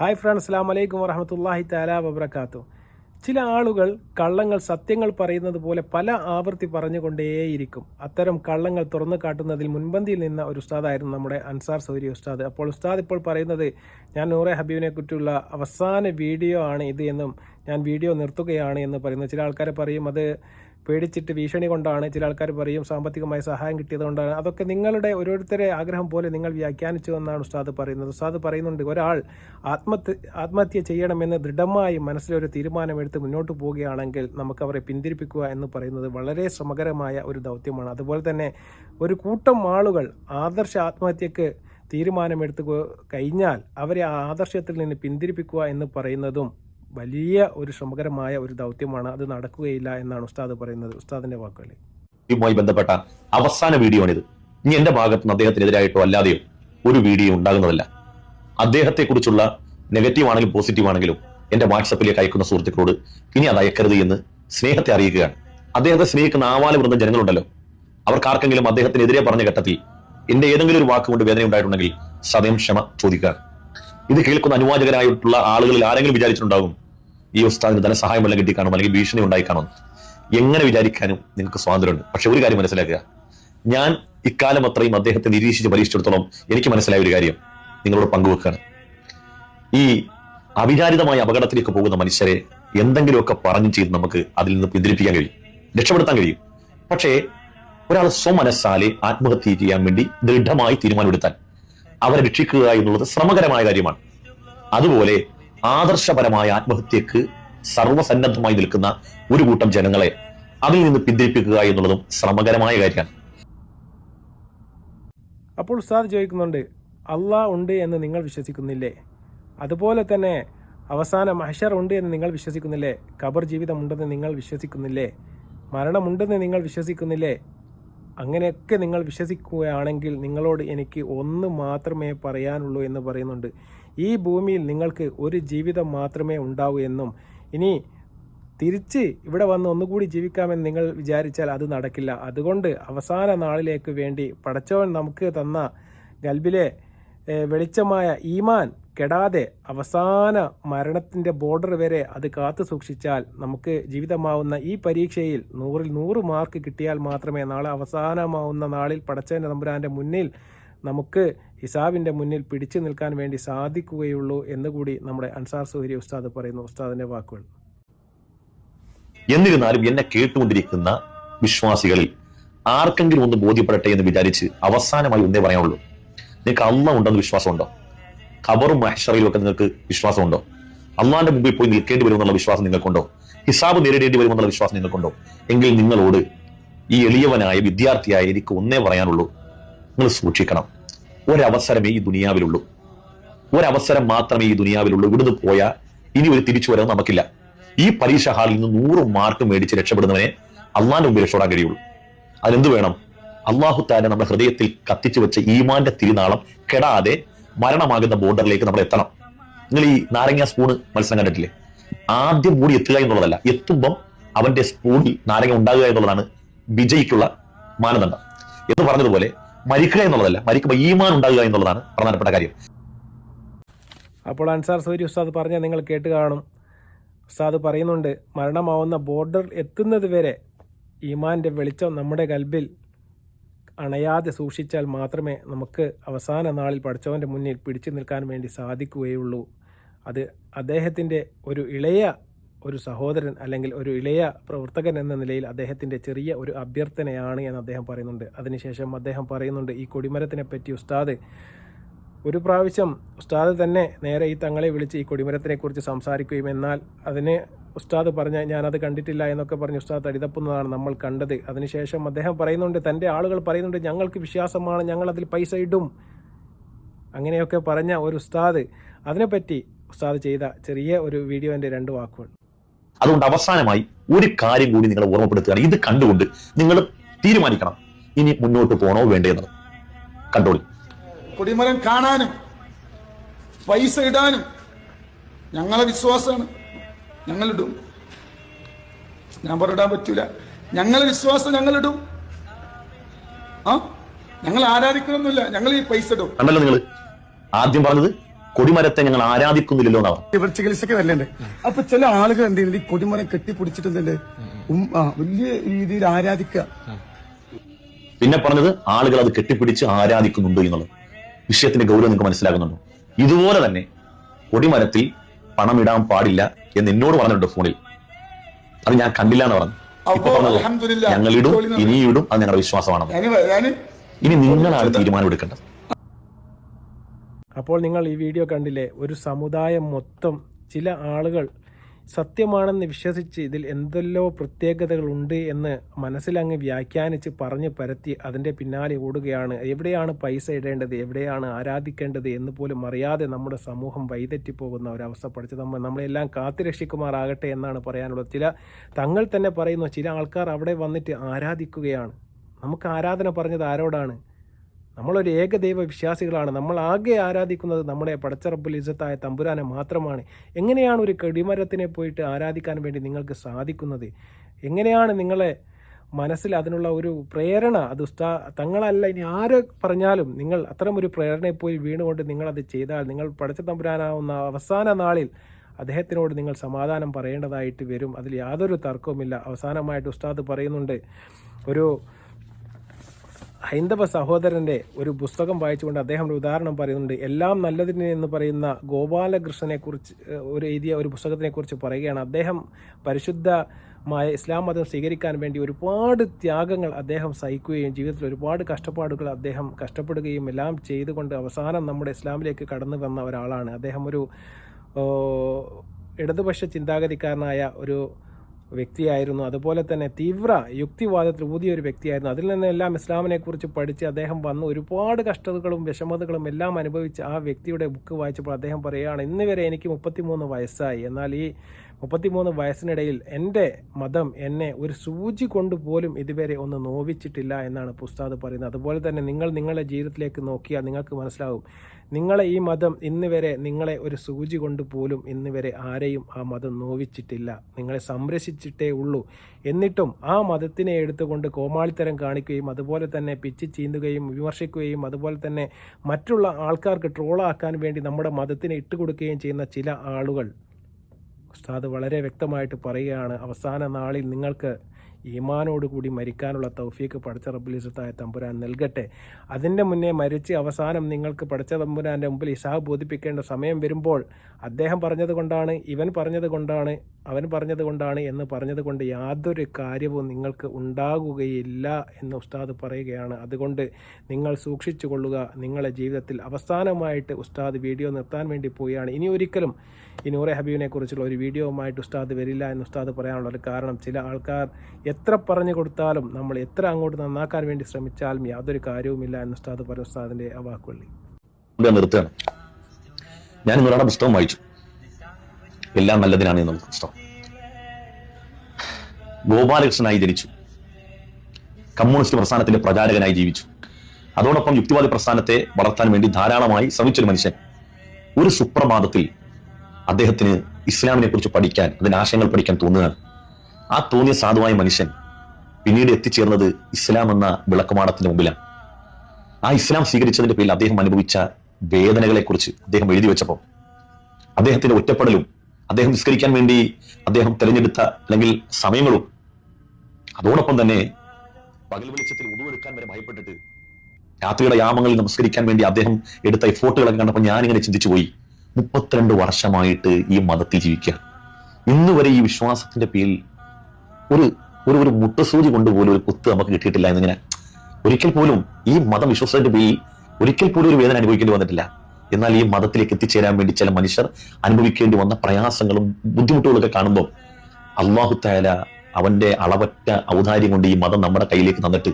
Hi friends അസ്സാം വലൈക്കും വറഹമത്തല്ലാഹി താല വബർക്കാത്തു ചില ആളുകൾ കള്ളങ്ങൾ സത്യങ്ങൾ പറയുന്നത് പോലെ പല ആവർത്തി പറഞ്ഞുകൊണ്ടേയിരിക്കും. അത്തരം കള്ളങ്ങൾ തുറന്നു കാട്ടുന്നതിൽ മുൻപന്തിയിൽ നിന്ന ഒരു ഉസ്താദായിരുന്നു നമ്മുടെ അൻസാർ സൗരി ഉസ്താദ്. അപ്പോൾ ഉസ്താദ് ഇപ്പോൾ പറയുന്നത് ഞാൻ നൂറെ ഹബീബിനെ കുറിച്ചുള്ള അവസാന വീഡിയോ ആണ് ഇത് എന്നും ഞാൻ വീഡിയോ നിർത്തുകയാണ് എന്ന് പറയുന്നു ചില ആൾക്കാരെ പറയും അത് പേടിച്ചിട്ട് ഭീഷണി കൊണ്ടാണ് ചില ആൾക്കാർ പറയും സാമ്പത്തികമായി സഹായം കിട്ടിയത് കൊണ്ടാണ്. അതൊക്കെ നിങ്ങളുടെ ഓരോരുത്തരെ ആഗ്രഹം പോലെ നിങ്ങൾ വ്യാഖ്യാനിച്ചു എന്നാണ് ഉസ്താദ് പറയുന്നത്. ഉസ്താദ് പറയുന്നുണ്ട് ഒരാൾ ആത്മഹത്യ ആത്മഹത്യ ചെയ്യണമെന്ന് ദൃഢമായി മനസ്സിലൊരു തീരുമാനമെടുത്ത് മുന്നോട്ട് പോവുകയാണെങ്കിൽ നമുക്ക് അവരെ പിന്തിരിപ്പിക്കുക എന്ന് പറയുന്നത് വളരെ ശ്രമകരമായ ഒരു ദൗത്യമാണ്. അതുപോലെ തന്നെ ഒരു കൂട്ടം ആളുകൾ ആദർശ ആത്മഹത്യക്ക് തീരുമാനമെടുത്ത് കഴിഞ്ഞാൽ അവരെ ആ ആദർശത്തിൽ നിന്ന് പിന്തിരിപ്പിക്കുക എന്ന് പറയുന്നതും വലിയ ഒരു ശ്രമകരമായ ഒരു ദൗത്യമാണ് അത് നടക്കുകയില്ല എന്നാണ് ഉസ്താദ് പറയുന്നത് ഉസ്താദിന്റെ വാക്കുകളിൽ ഇതുമായി ബന്ധപ്പെട്ട അവസാന വീഡിയോ ആണിത്. ഇനി എന്റെ ഭാഗത്ത് നിന്ന് അദ്ദേഹത്തിനെതിരായിട്ടോ അല്ലാതെയോ ഒരു വീഡിയോ ഉണ്ടാകുന്നതല്ല. അദ്ദേഹത്തെ കുറിച്ചുള്ള നെഗറ്റീവ് ആണെങ്കിലും പോസിറ്റീവ് ആണെങ്കിലും എന്റെ വാട്സപ്പിലേക്ക് അയക്കുന്ന സുഹൃത്തുക്കളോട് ഇനി അത് അയക്കരുത് എന്ന് സ്നേഹത്തെ അറിയിക്കുകയാണ്. അദ്ദേഹത്തെ സ്നേഹിക്കുന്ന ആവാല വൃന്ദം ജനങ്ങളുണ്ടല്ലോ. അവർക്കാർക്കെങ്കിലും അദ്ദേഹത്തിനെതിരെ പറഞ്ഞ ഘട്ടത്തിൽ എന്റെ ഏതെങ്കിലും ഒരു വാക്കുകൊണ്ട് വേദന ഉണ്ടായിട്ടുണ്ടെങ്കിൽ സദയം ക്ഷമ ചോദിക്കുക. ഇത് കേൾക്കുന്ന അനുവാചകരായിട്ടുള്ള ആളുകളിൽ ആരെങ്കിലും വിചാരിച്ചിട്ടുണ്ടാകും ഈ ഉസ്താദിന് ധനസഹായം വല്ല കിട്ടിക്കാണോ അല്ലെങ്കിൽ ഭീഷണി ഉണ്ടായിക്കാണോ. എങ്ങനെ വിചാരിക്കാനും നിങ്ങൾക്ക് സ്വാതന്ത്ര്യമുണ്ട്. പക്ഷെ ഒരു കാര്യം മനസ്സിലാക്കുക. ഞാൻ ഇക്കാലം അത്രയും അദ്ദേഹത്തെ നിരീക്ഷിച്ച് പരീക്ഷിച്ചിടത്തോളം എനിക്ക് മനസ്സിലായ ഒരു കാര്യം നിങ്ങളോട് പങ്കുവെക്കുകയാണ് ഈ അവിചാരിതമായ അപകടത്തിലേക്ക് പോകുന്ന മനുഷ്യരെ എന്തെങ്കിലുമൊക്കെ പറഞ്ഞു ചെയ്ത് നമുക്ക് അതിൽ നിന്ന് പിന്തിരിപ്പിക്കാൻ കഴിയും. രക്ഷപ്പെടുത്താൻ കഴിയും. പക്ഷേ ഒരാൾ സ്വമനസ്സാലെ ആത്മഹത്യ ചെയ്യാൻ വേണ്ടി ദൃഢമായി തീരുമാനമെടുത്താൽ അവരെ രക്ഷിക്കുക എന്നുള്ളത് ശ്രമകരമായ കാര്യമാണ്. അതുപോലെ ആദർശപരമായ ആത്മഹത്യക്ക് സർവസന്നദ്ധമായി നിൽക്കുന്ന ഒരു കൂട്ടം ജനങ്ങളെ അതിൽ നിന്ന് പിന്തിരിപ്പിക്കുക എന്നുള്ളതും ശ്രമകരമായ കാര്യമാണ്. അപ്പോൾ ഉസ്താദ് ചോദിക്കുന്നുണ്ട് അള്ളാഹ് ഉണ്ട് എന്ന് നിങ്ങൾ വിശ്വസിക്കുന്നില്ലേ? അതുപോലെ തന്നെ അവസാന മഹഷർ ഉണ്ട് എന്ന് നിങ്ങൾ വിശ്വസിക്കുന്നില്ലേ? ഖബർ ജീവിതമുണ്ടെന്ന് നിങ്ങൾ വിശ്വസിക്കുന്നില്ലേ? മരണമുണ്ടെന്ന് നിങ്ങൾ വിശ്വസിക്കുന്നില്ലേ? അങ്ങനെയൊക്കെ നിങ്ങൾ വിശ്വസിക്കുകയാണെങ്കിൽ നിങ്ങളോട് എനിക്ക് ഒന്ന് മാത്രമേ പറയാനുള്ളൂ എന്ന് പറയുന്നുണ്ട്. ഈ ഭൂമിയിൽ നിങ്ങൾക്ക് ഒരു ജീവിതം മാത്രമേ ഉണ്ടാവൂ എന്നും ഇനി തിരിച്ച് ഇവിടെ വന്ന് ഒന്നുകൂടി ജീവിക്കാമെന്ന് നിങ്ങൾ വിചാരിച്ചാൽ അത് നടക്കില്ല. അതുകൊണ്ട് അവസാന നാളിലേക്ക് വേണ്ടി പടച്ചവൻ നമുക്ക് തന്ന ഗൽബിലെ വെളിച്ചമായ ഈമാൻ കെടാതെ അവസാന മരണത്തിന്റെ ബോർഡർ വരെ അത് കാത്തു സൂക്ഷിച്ചാൽ നമുക്ക് ജീവിതമാവുന്ന ഈ പരീക്ഷയിൽ നൂറിൽ നൂറ് മാർക്ക് കിട്ടിയാൽ മാത്രമേ നാളെ അവസാനമാവുന്ന നാളിൽ പടച്ചവന്റെ തമ്പുരാന്റെ മുന്നിൽ നമുക്ക് ഹിസാബിന്റെ മുന്നിൽ പിടിച്ചു നിൽക്കാൻ വേണ്ടി സാധിക്കുകയുള്ളൂ എന്നുകൂടി നമ്മുടെ അൻസാർ സുഹരി ഉസ്താദ് പറയുന്നു. ഉസ്താദിന്റെ വാക്കുകൾ. എന്നിരുന്നാലും എന്നെ കേട്ടുകൊണ്ടിരിക്കുന്ന വിശ്വാസികളിൽ ആർക്കെങ്കിലും ഒന്ന് ബോധ്യപ്പെടട്ടെ എന്ന് വിചാരിച്ച് അവസാനമായി ഒന്നേ പറയാനുള്ളൂ. നിങ്ങൾക്ക് അമ്മ ഉണ്ടെന്ന് വിശ്വാസമുണ്ടോ? ഖബറും മഹഷറയിലും ഒക്കെ നിങ്ങൾക്ക് വിശ്വാസമുണ്ടോ? അള്ളാന്റെ മുമ്പിൽ പോയി നിൽക്കേണ്ടി വരുമെന്നുള്ള വിശ്വാസം നിങ്ങൾക്കുണ്ടോ? ഹിസാബ് നേരിടേണ്ടി വരുമെന്നുള്ള വിശ്വാസം നിങ്ങൾക്കുണ്ടോ? എങ്കിൽ നിങ്ങളോട് ഈ എളിയവനായ വിദ്യാർത്ഥിയായ എനിക്ക് ഒന്നേ പറയാനുള്ളൂ. നിങ്ങൾ സൂക്ഷിക്കണം. ഒരവസരമേ ഈ ദുനിയാവിലുള്ളൂ. ഒരവസരം മാത്രമേ ഈ ദുനിയാവിലുള്ളൂ. ഇവിടുന്ന് പോയാൽ ഇനി ഒരു തിരിച്ചു വരവ് നമുക്കില്ല. ഈ പരീക്ഷ ഹാളിൽ നിന്ന് നൂറ് മാർക്ക് മേടിച്ച് രക്ഷപ്പെടുന്നവനെ അള്ളാന്റെ മുമ്പിൽ രക്ഷപ്പെടാൻ കഴിയുള്ളൂ. അതിനെന്ത് വേണം? അള്ളാഹു താല നമ്മുടെ ഹൃദയത്തിൽ കത്തിച്ചു വെച്ച ഈമാന്റെ തിരുനാളം കെടാതെ മരണമാകുന്ന ബോർഡറിലേക്ക് നമ്മൾ എത്തണം. നിങ്ങൾ ഈ നാരങ്ങ സ്പൂണ് മത്സരം കണ്ടിട്ടില്ലേ? ആദ്യം കൂടി എത്തുക എന്നുള്ളതല്ല എത്തുമ്പം അവന്റെ സ്പൂണിൽ നാരങ്ങ ഉണ്ടാകുക എന്നുള്ളതാണ് വിജയിക്കുള്ള മാനദണ്ഡം. എന്ന് പറഞ്ഞതുപോലെ മരിക്കുക എന്നുള്ളതല്ല മരിക്കുമ്പോൾ ഈമാൻ ഉണ്ടാകുക എന്നുള്ളതാണ് പ്രധാനപ്പെട്ട കാര്യം. അപ്പോൾ അൻസാർ സൂര്യ ഉസ്താദ് പറഞ്ഞ നിങ്ങൾ കേട്ട് കാണും. ഉസ്താദ് പറയുന്നുണ്ട് മരണമാവുന്ന ബോർഡർ എത്തുന്നത് വരെ ഈമാന്റെ വെളിച്ചം നമ്മുടെ കൽബിൽ അണയാതെ സൂക്ഷിച്ചാൽ മാത്രമേ നമുക്ക് അവസാന നാളിൽ പഠിച്ചവന്റെ മുന്നിൽ പിടിച്ചു നിൽക്കാൻ വേണ്ടി സാധിക്കുകയുള്ളൂ. അത് അദ്ദേഹത്തിന്റെ ഒരു ഇളയ ഒരു സഹോദരൻ അല്ലെങ്കിൽ ഒരു ഇളയ പ്രവർത്തകൻ എന്ന നിലയിൽ അദ്ദേഹത്തിന്റെ ചെറിയ ഒരു അഭ്യർത്ഥനയാണ് എന്ന് അദ്ദേഹം പറയുന്നുണ്ട്. അതിനുശേഷം അദ്ദേഹം പറയുന്നുണ്ട് ഈ കൊടിമരത്തിനെ പറ്റി ഉസ്താദ് ഒരു പ്രാവശ്യം ഉസ്താദ് തന്നെ നേരെ ഈ തങ്ങളെ വിളിച്ച് ഈ കൊടിമരത്തിനെക്കുറിച്ച് സംസാരിക്കുകയും എന്നാൽ അതിന് ഉസ്താദ് പറഞ്ഞ ഞാനത് കണ്ടിട്ടില്ല എന്നൊക്കെ പറഞ്ഞ് ഉസ്താദ് തടിതപ്പുന്നതാണ് നമ്മൾ കണ്ടത്. അതിനുശേഷം അദ്ദേഹം പറയുന്നുണ്ട് തന്റെ ആളുകൾ പറയുന്നുണ്ട് ഞങ്ങൾക്ക് വിശ്വാസമാണ് ഞങ്ങളതിൽ പൈസ ഇടും. അങ്ങനെയൊക്കെ പറഞ്ഞ ഒരു ഉസ്താദ് അതിനെപ്പറ്റി ഉസ്താദ് ചെയ്ത ചെറിയ ഒരു വീഡിയോന്റെ രണ്ട് വാക്കുകൾ. അതുകൊണ്ട് അവസാനമായി ഒരു കാര്യം കൂടി നിങ്ങളെ ഓർമ്മപ്പെടുത്തുകയാണ്. ഇത് കണ്ടുകൊണ്ട് നിങ്ങൾ തീരുമാനിക്കണം. ഇനി മുന്നോട്ട് പോകണോ വേണ്ടേ എന്നത്. കണ്ടോളി. കൊടിമരം കാണാനും പൈസ ഇടാനും ഞങ്ങളെ വിശ്വാസമാണ്. ഞങ്ങളിടും. ഞാൻ പറഞ്ഞിടാൻ പറ്റൂല. ഞങ്ങളെ വിശ്വാസം ഞങ്ങളിടും. ആ? ഞങ്ങൾ ആരാധിക്കണമെന്നില്ല. ഞങ്ങൾ ഈ പൈസ ഇടും. കണ്ടല്ലോ നിങ്ങൾ ആദ്യം പറഞ്ഞത് കൊടിമരത്തെ ഞങ്ങൾ ആരാധിക്കുന്നില്ലല്ലോ എന്നാണ്. ഇവർ ചികിത്സക്ക് വരലുണ്ട്. അപ്പൊ ചില ആളുകൾ എന്ത് ചെയ്യുന്നത് ഈ കൊടിമരം കെട്ടിപ്പിടിച്ചിട്ടുണ്ട് വലിയ രീതിയിൽ ആരാധിക്കുക. പിന്നെ പറഞ്ഞത് ആളുകൾ അത് കെട്ടിപ്പിടിച്ച് ആരാധിക്കുന്നുണ്ട് എന്നുള്ളത്. വിഷയത്തിന്റെ ഗൗരവം നിങ്ങൾക്ക് മനസ്സിലാകുന്നുണ്ടോ? ഇതുപോലെ തന്നെ കൊടിമരത്തിൽ പണം ഇടാൻ പാടില്ല എന്ന് എന്നോട് പറഞ്ഞിട്ടുണ്ട് ഫോണിൽ. അത് ഞാൻ കണ്ടില്ല എന്ന് പറഞ്ഞു. ഞങ്ങൾ ഇടും ഇനിയും ഇടും അത് ഞങ്ങളുടെ വിശ്വാസമാണ് ഇനി നിങ്ങളാണ് തീരുമാനം എടുക്കേണ്ടത്. അപ്പോൾ നിങ്ങൾ ഈ വീഡിയോ കണ്ടില്ലേ? ഒരു സമുദായം മൊത്തം ചില ആളുകൾ സത്യമാണെന്ന് വിശ്വസിച്ച് ഇതിൽ എന്തെല്ലോ പ്രത്യേകതകളുണ്ട് എന്ന് മനസ്സിലങ്ങ് വ്യാഖ്യാനിച്ച് പറഞ്ഞ് പരത്തി അതിന്റെ പിന്നാലെ ഓടുകയാണ്. എവിടെയാണ് പൈസ ഇടേണ്ടത്? എവിടെയാണ് ആരാധിക്കേണ്ടത് എന്ന് പോലും അറിയാതെ നമ്മുടെ സമൂഹം വൈതെറ്റിപ്പോകുന്ന ഒരവസ്ഥ പഠിച്ച് നമ്മൾ നമ്മളെല്ലാം കാത്തുരക്ഷിക്കുമാറാകട്ടെ എന്നാണ് പറയാനുള്ളത്. ചില തങ്ങൾ തന്നെ പറയുന്നു ചില ആൾക്കാർ അവിടെ വന്നിട്ട് ആരാധിക്കുകയാണ്. നമുക്ക് ആരാധന പറഞ്ഞത് ആരോടാണ്? നമ്മളൊരു ഏകദൈവ വിശ്വാസികളാണ്. നമ്മൾ ആകെ ആരാധിക്കുന്നത് നമ്മുടെ പടച്ചറബുൽ ഇസത്തായ തമ്പുരാനെ മാത്രമാണ്. എങ്ങനെയാണ് ഒരു കടിമരത്തിനെ പോയിട്ട് ആരാധിക്കാൻ വേണ്ടി നിങ്ങൾക്ക് സാധിക്കുന്നത്? എങ്ങനെയാണ് നിങ്ങളെ മനസ്സിൽ അതിനുള്ള ഒരു പ്രേരണ? അത് ഉസ്താ തങ്ങളല്ല ഇനി ആര് പറഞ്ഞാലും നിങ്ങൾ അത്തരം ഒരു പ്രേരണയെ പോയി വീണുകൊണ്ട് നിങ്ങളത് ചെയ്താൽ നിങ്ങൾ പടച്ച തമ്പുരാനാവുന്ന അവസാന നാളിൽ അദ്ദേഹത്തിനോട് നിങ്ങൾ സമാധാനം പറയേണ്ടതായിട്ട് വരും. അതിൽ യാതൊരു തർക്കവുമില്ല. അവസാനമായിട്ട് ഉസ്താദ് പറയുന്നുണ്ട് ഒരു ഹൈന്ദവ സഹോദരന്റെ ഒരു പുസ്തകം വായിച്ചുകൊണ്ട് അദ്ദേഹം ഒരു ഉദാഹരണം പറയുന്നുണ്ട്. എല്ലാം നല്ലതിന് എന്ന് പറയുന്ന ഗോപാലകൃഷ്ണനെ കുറിച്ച് ഒരു എഴുതിയ ഒരു പുസ്തകത്തിനെ കുറിച്ച് പറയുകയാണ്. അദ്ദേഹം പരിശുദ്ധമായ ഇസ്ലാം മതം സ്വീകരിക്കാൻ വേണ്ടി ഒരുപാട് ത്യാഗങ്ങൾ അദ്ദേഹം സഹിക്കുകയും ജീവിതത്തിൽ ഒരുപാട് കഷ്ടപ്പാടുകൾ അദ്ദേഹം കഷ്ടപ്പെടുകയും എല്ലാം ചെയ്തുകൊണ്ട് അവസാനം നമ്മുടെ ഇസ്ലാമിലേക്ക് കടന്നു വന്ന ഒരാളാണ്. അദ്ദേഹം ഒരു ഇടതുപക്ഷ ചിന്താഗതിക്കാരനായ ഒരു വ്യക്തിയായിരുന്നു. അതുപോലെ തന്നെ തീവ്ര യുക്തിവാദത്തിൽ ഊതിയ ഒരു വ്യക്തിയായിരുന്നു. അതിൽ നിന്നെല്ലാം ഇസ്ലാമിനെക്കുറിച്ച് പഠിച്ച് അദ്ദേഹം വന്ന് ഒരുപാട് കഷ്ടതകളും വിഷമതകളും എല്ലാം അനുഭവിച്ച് ആ വ്യക്തിയുടെ ബുക്ക് വായിച്ചപ്പോൾ അദ്ദേഹം പറയുകയാണ് ഇന്ന് വരെ എനിക്ക് മുപ്പത്തിമൂന്ന് വയസ്സായി. എന്നാൽ ഈ മുപ്പത്തിമൂന്ന് വയസ്സിനിടയിൽ എന്റെ മതം എന്നെ ഒരു സൂചി കൊണ്ട് പോലും ഇതുവരെ ഒന്ന് നോവിച്ചിട്ടില്ല എന്നാണ് പുസ്താദ് പറയുന്നത്. അതുപോലെ തന്നെ നിങ്ങൾ നിങ്ങളുടെ ജീവിതത്തിലേക്ക് നോക്കിയാൽ നിങ്ങൾക്ക് മനസ്സിലാവും. നിങ്ങളെ ഈ മതം ഇന്ന് വരെ നിങ്ങളെ ഒരു സൂചി കൊണ്ട് പോലും ഇന്ന് വരെ ആരെയും ആ മതം നോവിച്ചിട്ടില്ല. നിങ്ങളെ സംരക്ഷിച്ചിട്ടേ ഉള്ളൂ. എന്നിട്ടും ആ മതത്തിനെ എടുത്തുകൊണ്ട് കോമാളിത്തരം കാണിക്കുകയും അതുപോലെ തന്നെ പിച്ചി ചീന്തുകയും വിമർശിക്കുകയും അതുപോലെ തന്നെ മറ്റുള്ള ആൾക്കാർക്ക് ട്രോളാക്കാൻ വേണ്ടി നമ്മുടെ മതത്തിനെ ഇട്ടുകൊടുക്കുകയും ചെയ്യുന്ന ചില ആളുകൾ ഉസ്താദ് വളരെ വ്യക്തമായിട്ട് പറയുകയാണ് അവസാന നാളിൽ നിങ്ങൾക്ക് ഈമാനോടുകൂടി മരിക്കാനുള്ള തൗഫീക്ക് പടച്ച റബ്ബുലിസത്തായ തമ്പുരാൻ നൽകട്ടെ. അതിന്റെ മുന്നേ മരിച്ച് അവസാനം നിങ്ങൾക്ക് പഠിച്ച തമ്പുരാന്റെ മുമ്പിൽ ഇസാഹ് ബോധിപ്പിക്കേണ്ട സമയം വരുമ്പോൾ അദ്ദേഹം പറഞ്ഞത് കൊണ്ടാണ് ഇവൻ പറഞ്ഞത് കൊണ്ടാണ് അവൻ പറഞ്ഞത് കൊണ്ടാണ് എന്ന് പറഞ്ഞത് കൊണ്ട് യാതൊരു കാര്യവും നിങ്ങൾക്ക് ഉണ്ടാകുകയില്ല എന്ന് ഉസ്താദ് പറയുകയാണ്. അതുകൊണ്ട് നിങ്ങൾ സൂക്ഷിച്ചു കൊള്ളുക നിങ്ങളുടെ ജീവിതത്തിൽ അവസാനമായിട്ട് ഉസ്താദ് വീഡിയോ നിർത്താൻ വേണ്ടി പോവുകയാണ്. ഇനി ഒരിക്കലും ഈ നൂറെ ഹബീബിനെ കുറിച്ചുള്ള ഒരു വീഡിയോവുമായിട്ട് ഉസ്താദ് വരില്ല എന്ന് ഉസ്താദ് പറയാനുള്ള ഒരു കാരണം ചില ആൾക്കാർ എത്ര പറഞ്ഞു കൊടുത്താലും നമ്മൾ എത്ര അങ്ങോട്ട് നന്നാക്കാൻ വേണ്ടി ശ്രമിച്ചാലും യാതൊരു കാര്യവുമില്ല എന്ന് ഉസ്താദ് പറഞ്ഞ ഉസ്താദിന്റെ ആ വാക്കുള്ളി നിർത്തുകയാണ്. ഞാൻ ഇന്ന് ഒരാളുടെ പുസ്തകം വായിച്ചു. എല്ലാം നല്ലതിനാണ് എന്നുള്ള പുസ്തകം. ഗോപാലകൃഷ്ണനായി ജനിച്ചു. കമ്മ്യൂണിസ്റ്റ് പ്രസ്ഥാനത്തിന്റെ പ്രചാരകനായി ജീവിച്ചു. അതോടൊപ്പം യുക്തിവാദി പ്രസ്ഥാനത്തെ വളർത്താൻ വേണ്ടി ധാരാളമായി ശ്രമിച്ചൊരു മനുഷ്യൻ. ഒരു സുപ്രഭാതത്തിൽ അദ്ദേഹത്തിന് ഇസ്ലാമിനെ കുറിച്ച് പഠിക്കാൻ അതിന്റെ ആശയങ്ങൾ പഠിക്കാൻ തോന്നുകയാണ്. ആ തോന്നിയ സാധുവായ മനുഷ്യൻ പിന്നീട് എത്തിച്ചേർന്നത് ഇസ്ലാം എന്ന വിളക്കുമാടത്തിന്റെ മുമ്പിലാണ്. ആ ഇസ്ലാം സ്വീകരിച്ചതിന്റെ പേരിൽ അദ്ദേഹം അനുഭവിച്ച വേദനകളെ കുറിച്ച് അദ്ദേഹം എഴുതി വെച്ചപ്പോൾ അദ്ദേഹത്തിന്റെ ഒറ്റപ്പെടലും അദ്ദേഹം നിസ്കരിക്കാൻ വേണ്ടി അദ്ദേഹം തെരഞ്ഞെടുത്ത അല്ലെങ്കിൽ സമയങ്ങളും അതോടൊപ്പം തന്നെ പകൽ വെളിച്ചത്തിൽ ഉടുവെടുക്കാൻ വരെ ഭയപ്പെട്ടിട്ട് രാത്രിയുടെ യാമങ്ങളിൽ നമസ്കരിക്കാൻ വേണ്ടി അദ്ദേഹം എടുത്ത ഫോട്ടോകളൊക്കെ കണ്ടപ്പോൾ ഞാനിങ്ങനെ ചിന്തിച്ചു പോയി മുപ്പത്തിരണ്ട് വർഷമായിട്ട് ഈ മതത്തിൽ ജീവിക്കുകയാണ് ഇന്ന് വരെ ഈ വിശ്വാസത്തിന്റെ പേരിൽ ഒരു ഒരു ഒരു മുട്ടസൂചി കൊണ്ടുപോലും ഒരു കുത്ത് നമുക്ക് കിട്ടിയിട്ടില്ല എന്നിങ്ങനെ. ഒരിക്കൽ പോലും ഈ മതം വിശ്വസത്തിന്റെ പേരിൽ ഒരിക്കൽ പോലും ഒരു വേദന അനുഭവിക്കേണ്ടി വന്നിട്ടില്ല. എന്നാൽ ഈ മതത്തിലേക്ക് എത്തിച്ചേരാൻ വേണ്ടി ചില മനുഷ്യർ അനുഭവിക്കേണ്ടി വന്ന പ്രയാസങ്ങളും ബുദ്ധിമുട്ടുകളൊക്കെ കാണുമ്പോൾ അള്ളാഹു തായാല അവന്റെ അളവറ്റ ഔദാര്യം കൊണ്ട് ഈ മതം നമ്മുടെ കയ്യിലേക്ക് തന്നിട്ട്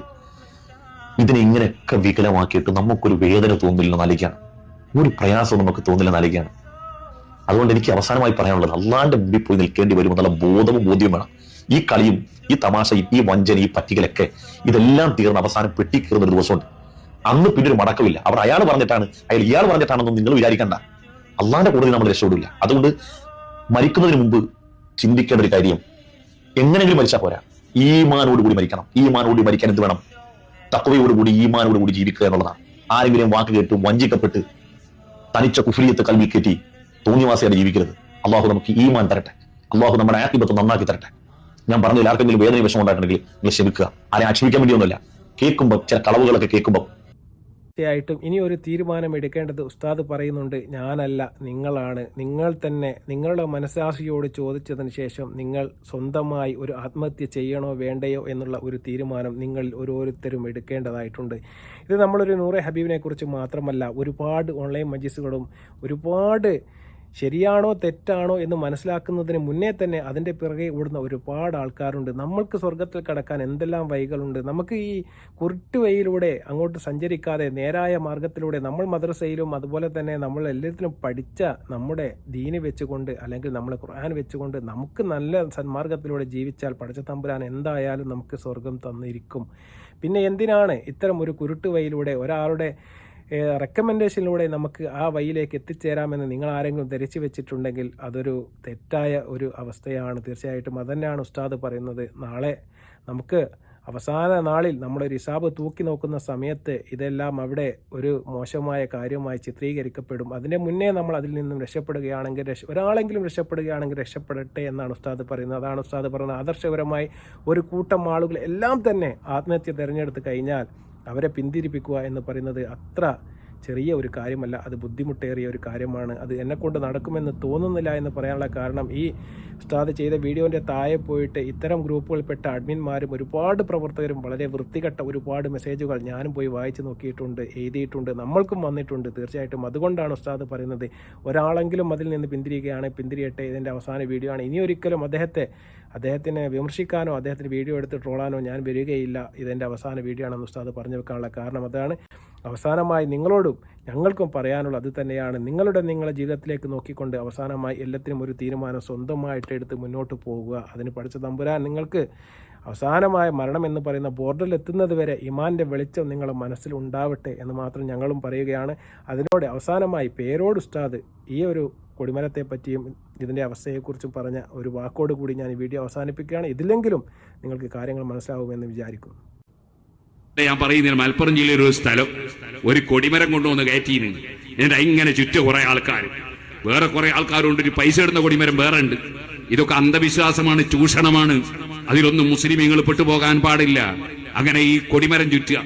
ഇതിനെ ഇങ്ങനെയൊക്കെ വികലമാക്കിയിട്ട് നമുക്കൊരു വേദന തോന്നില്ല നാലിക്കാണ് ഒരു പ്രയാസവും നമുക്ക് തോന്നില്ല നൽകിയാണ് അതുകൊണ്ട് എനിക്ക് അവസാനമായി പറയാനുള്ളത് അള്ളാന്റെ മുമ്പിൽ പോയി നിൽക്കേണ്ടി വരും എന്നുള്ള ബോധവും ബോധ്യവും വേണം. ഈ കളിയും ഈ തമാശയും ഈ വഞ്ചന ഈ പറ്റികളൊക്കെ ഇതെല്ലാം തീർന്ന് അവസാനം പെട്ടി കയറുന്ന ഒരു ദിവസമുണ്ട്. അന്ന് പിന്നെ ഒരു മടക്കമില്ല. അവർ അയാൾ പറഞ്ഞിട്ടാണ് അയാൾ ഇയാൾ പറഞ്ഞിട്ടാണെന്നും നിങ്ങൾ വിചാരിക്കണ്ട. അള്ളാന്റെ കൂടുതൽ നമ്മൾ രക്ഷപ്പെടില്ല. അതുകൊണ്ട് മരിക്കുന്നതിന് മുമ്പ് ചിന്തിക്കേണ്ട ഒരു കാര്യം എങ്ങനെയെങ്കിലും മരിച്ചാൽ പോരാ. ഈമാനോടുകൂടി മരിക്കണം. ഈമാനോടുകൂടി മരിക്കാൻ എന്ത് വേണം? തക്കവയോടുകൂടി ഈമാനോടുകൂടി ജീവിക്കുക എന്നുള്ളതാണ്. ആരെങ്കിലും വാക്ക് കേട്ട് വഞ്ചിക്കപ്പെട്ട് തനിച്ച കുഫ്രിയത്ത് കൽവി കയറ്റി തോന്നിവാസിയായിട്ട് ജീവിക്കരുത്. അള്ളാഹു നമുക്ക് ഈമാൻ തരട്ടെ. അള്ളാഹു നമ്മുടെ ആക്കിബത്ത് നന്നാക്കി തരട്ടെ. ഞാൻ പറഞ്ഞതിൽ ആർക്കെങ്കിലും വേദന വിഷമം ഉണ്ടായിട്ടുണ്ടെങ്കിൽ നിങ്ങൾ ക്ഷമിക്കുക. ആരെ ആക്ഷേപിക്കാൻ വേണ്ടിയൊന്നുമില്ല. കേൾക്കുമ്പോൾ ചില കളവുകളൊക്കെ കേൾക്കുമ്പോൾ തീർച്ചയായിട്ടും ഇനി ഒരു തീരുമാനം എടുക്കേണ്ടത് ഉസ്താദ് പറയുന്നുണ്ട് ഞാനല്ല നിങ്ങളാണ്. നിങ്ങൾ തന്നെ നിങ്ങളുടെ മനസാക്ഷിയോട് ചോദിച്ചതിന് ശേഷം നിങ്ങൾ സ്വന്തമായി ഒരു ആത്മഹത്യ ചെയ്യണോ വേണ്ടയോ എന്നുള്ള ഒരു തീരുമാനം നിങ്ങൾ ഓരോരുത്തരും എടുക്കേണ്ടതായിട്ടുണ്ട്. ഇത് നമ്മളൊരു നൂറെ ഹബീബിനെ കുറിച്ച് മാത്രമല്ല ഒരുപാട് ഓൺലൈൻ മജീസുകളും ഒരുപാട് ശരിയാണോ തെറ്റാണോ എന്ന് മനസ്സിലാക്കുന്നതിന് മുന്നേ തന്നെ അതിന്റെ പിറകെ ഓടുന്ന ഒരുപാട് ആൾക്കാരുണ്ട്. നമ്മൾക്ക് സ്വർഗത്തിൽ കടക്കാൻ എന്തെല്ലാം വഴികളുണ്ട്? നമുക്ക് ഈ കുരുട്ട് വഴിയിലൂടെ അങ്ങോട്ട് സഞ്ചരിക്കാതെ നേരായ മാർഗത്തിലൂടെ നമ്മൾ മദ്രസയിലും അതുപോലെ തന്നെ നമ്മൾ എല്ലാത്തിലും പഠിച്ച നമ്മുടെ ദീന് വെച്ചുകൊണ്ട് അല്ലെങ്കിൽ നമ്മളെ ഖുർആൻ വെച്ചുകൊണ്ട് നമുക്ക് നല്ല സന്മാർഗത്തിലൂടെ ജീവിച്ചാൽ പഠിച്ച തമ്പുരാൻ എന്തായാലും നമുക്ക് സ്വർഗം തന്നിരിക്കും. പിന്നെ എന്തിനാണ് ഇത്തരം ഒരു കുരുട്ട് വഴിയിലൂടെ ഒരാളുടെ റെക്കമെൻഡേഷനിലൂടെ നമുക്ക് ആ വഴിയിലേക്ക് എത്തിച്ചേരാമെന്ന് നിങ്ങൾ ആരെങ്കിലും ധരിച്ചു വെച്ചിട്ടുണ്ടെങ്കിൽ അതൊരു തെറ്റായ ഒരു അവസ്ഥയാണ്. തീർച്ചയായിട്ടും അതന്നെയാണ് ഉസ്താദ് പറയുന്നത്. നാളെ നമുക്ക് അവസാന നാളിൽ നമ്മളൊരു ഹിസാബ് തൂക്കി നോക്കുന്ന സമയത്ത് ഇതെല്ലാം അവിടെ ഒരു മോശമായ കാര്യമായി ചിത്രീകരിക്കപ്പെടും. അതിന്റെ മുന്നേ നമ്മൾ അതിൽ നിന്നും രക്ഷപ്പെടുകയാണെങ്കിൽ രക്ഷ ഒരാളെങ്കിലും രക്ഷപ്പെടുകയാണെങ്കിൽ രക്ഷപ്പെടട്ടെ എന്നാണ് ഉസ്താദ് പറയുന്നത്. അതാണ് ഉസ്താദ് പറയുന്നത്. ആദർശപരമായി ഒരു കൂട്ടം ആളുകൾ എല്ലാം തന്നെ ആത്മഹത്യ തിരഞ്ഞെടുത്ത് കഴിഞ്ഞാൽ അവരെ പിന്തിരിപ്പിക്കുക എന്ന് പറയുന്നത് അത്ര ചെറിയ ഒരു കാര്യമല്ല അത് ബുദ്ധിമുട്ടേറിയ ഒരു കാര്യമാണ്. അത് എന്നെക്കൊണ്ട് നടക്കുമെന്ന് തോന്നുന്നില്ല എന്ന് പറയാനുള്ള കാരണം ഈ ഉസ്താദ് ചെയ്ത വീഡിയോന്റെ താഴെ പോയിട്ട് ഇത്തരം ഗ്രൂപ്പുകളിൽപ്പെട്ട അഡ്മിന്മാരും ഒരുപാട് പ്രവർത്തകരും വളരെ വൃത്തികെട്ട ഒരുപാട് മെസ്സേജുകൾ ഞാനും പോയി വായിച്ചു നോക്കിയിട്ടുണ്ട് എഴുതിയിട്ടുണ്ട് നമ്മൾക്കും വന്നിട്ടുണ്ട് തീർച്ചയായിട്ടും. അതുകൊണ്ടാണ് ഉസ്താദ് പറയുന്നത് ഒരാളെങ്കിലും അതിൽ നിന്ന് പിന്തിരിയുകയാണ് പിന്തിരിയട്ടെ ഇതിന്റെ അവസാന വീഡിയോ ആണ്. ഇനി ഒരിക്കലും അദ്ദേഹത്തെ അദ്ദേഹത്തിനെ വിമർശിക്കാനോ അദ്ദേഹത്തിന് വീഡിയോ എടുത്ത് ട്രോളാനോ ഞാൻ വരികയില്ല. ഇതിന്റെ അവസാന വീഡിയോ ആണെന്ന് ഉസ്താദ് പറഞ്ഞു വെക്കാനുള്ള കാരണം അതാണ്. അവസാനമായി നിങ്ങളോടും ഞങ്ങൾക്കും പറയാനുള്ള അത് തന്നെയാണ്. നിങ്ങളുടെ നിങ്ങളുടെ ജീവിതത്തിലേക്ക് നോക്കിക്കൊണ്ട് അവസാനമായി എല്ലാത്തിനും ഒരു തീരുമാനം സ്വന്തമായിട്ട് എടുത്ത് മുന്നോട്ട് പോകുക. അതിന് പഠിച്ച തമ്പുരാൻ നിങ്ങൾക്ക് അവസാനമായ മരണം എന്ന് പറയുന്ന ബോർഡറിൽ എത്തുന്നത് വരെ ഇമാന്റെ വെളിച്ചം നിങ്ങളുടെ മനസ്സിൽ ഉണ്ടാവട്ടെ എന്ന് മാത്രം ഞങ്ങളും പറയുകയാണ്. അതിനോട് അവസാനമായി പേരോട് ഉസ്താദ് ഈ ഒരു കൊടിമരത്തെ പറ്റിയും ഇതിന്റെ അവസ്ഥയെക്കുറിച്ചും പറഞ്ഞ ഒരു വാക്കോട് കൂടി ഞാൻ ഈ വീഡിയോ അവസാനിപ്പിക്കുകയാണ്. ഇതിലെങ്കിലും നിങ്ങൾക്ക് കാര്യങ്ങൾ മനസ്സിലാവുമെന്ന് വിചാരിക്കുന്നു. ഞാൻ പറയുന്നത് മലപ്പുറം ജില്ലയിൽ ഒരു സ്ഥലം. ഒരു കൊടിമരം കൊണ്ടുവന്ന് കയറ്റിയിരുന്നു എന്നിട്ട് ഇങ്ങനെ ചുറ്റും കുറെ ആൾക്കാർ. വേറെ കുറെ ആൾക്കാരുണ്ട്. ഒരു പൈസ ഇടുന്ന കൊടിമരം വേറെ ഉണ്ട്. ഇതൊക്കെ അന്ധവിശ്വാസമാണ് ചൂഷണമാണ്. അതിലൊന്നും മുസ്ലിമീങ്ങൾ പെട്ടുപോകാൻ പാടില്ല. അങ്ങനെ ഈ കൊടിമരം ചുറ്റുക.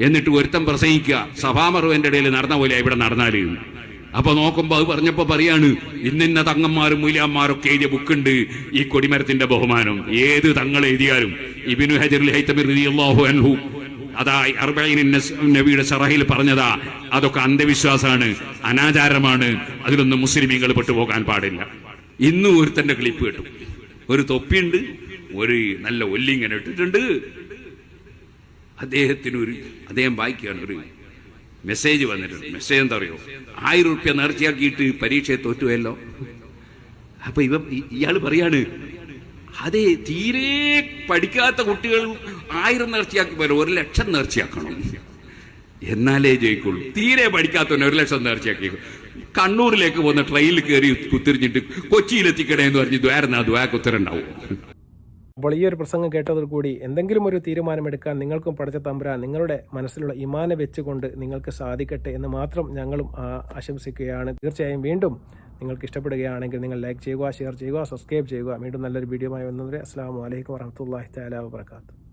എന്നിട്ട് ഒരുത്തം പ്രസംഗിക്കുക. സഭാമറുവിന്റെ ഇടയിൽ നടന്ന പോലെ ഇവിടെ നടന്നാൽ. അപ്പൊ നോക്കുമ്പോ അത് പറഞ്ഞപ്പോ പറയാണ് ഇന്നിന്ന തങ്ങന്മാരും മൂല്യന്മാരൊക്കെ എഴുതിയ ബുക്കുണ്ട്. ഈ കൊടിമരത്തിന്റെ ബഹുമാനം. ഏത് തങ്ങൾ എഴുതിയാലും? ഇബിനു ഹജറുൽ ഹൈത്തമിർ അൻഹു അതാ അർബൈൻ നബിയുടെ സറഹിൽ പറഞ്ഞതാ അതൊക്കെ അന്ധവിശ്വാസമാണ് അനാചാരമാണ് അതിലൊന്നും മുസ്ലിമീങ്ങൾ പെട്ടുപോകാൻ പാടില്ല. ഇന്നും ഒരുത്തന്റെ ക്ലിപ്പ് കേട്ടു. ഒരു തൊപ്പിയുണ്ട് ഒരു നല്ല ഒല്ലിങ്ങനെ ഇട്ടിട്ടുണ്ട്. അദ്ദേഹത്തിന് ഒരു അദ്ദേഹം വായിക്കുകയാണ് ഒരു മെസ്സേജ് വന്നിട്ടുണ്ട്. മെസ്സേജ് എന്താ പറയുക ആയിരം റുപ്യ നേർച്ചയാക്കിയിട്ട് പരീക്ഷയെ തോറ്റുവല്ലോ അപ്പൊ ഇവ ഇയാൾ പറയാണ് അതെ തീരെ പഠിക്കാത്ത കുട്ടികൾ ആയിരം നേർച്ചയാക്കി പോലെ ഒരു ലക്ഷം നേർച്ചയാക്കണം. എന്നാലേ ജയിക്കുള്ളൂ. തീരെ പഠിക്കാത്തവനെ ഒരു ലക്ഷം നേർച്ചയാക്കി. കണ്ണൂരിലേക്ക് പോകുന്ന ട്രെയിനിൽ കയറി കുത്തിരിഞ്ഞിട്ട് കൊച്ചിയിലെത്തിക്കണേ എന്ന് പറഞ്ഞ് ദ്വാരനാ ദ്വാ ഉത്തരണ്ടാവും അപ്പോൾ ഈ ഒരു പ്രസംഗം കേട്ടതോടുകൂടി എന്തെങ്കിലും ഒരു തീരുമാനമെടുക്കാൻ നിങ്ങൾക്കും പഠിച്ച തമ്പുരാൻ നിങ്ങളുടെ മനസ്സിലുള്ള ഇമാനെ വെച്ചുകൊണ്ട് നിങ്ങൾക്ക് സാധിക്കട്ടെ എന്ന് മാത്രം ഞങ്ങളും ആശംസിക്കുകയാണ്. തീർച്ചയായും വീണ്ടും നിങ്ങൾക്ക് ഇഷ്ടപ്പെടുകയാണെങ്കിൽ നിങ്ങൾ ലൈക്ക് ചെയ്യുക ഷെയർ ചെയ്യുക സബ്സ്ക്രൈബ് ചെയ്യുക. വീണ്ടും നല്ലൊരു വീഡിയോ ആയി വന്നവരെ അസ്സാം വലൈക്കും വറഹമത്തല്ലാഹി താലാ വാബർക്കാത്തു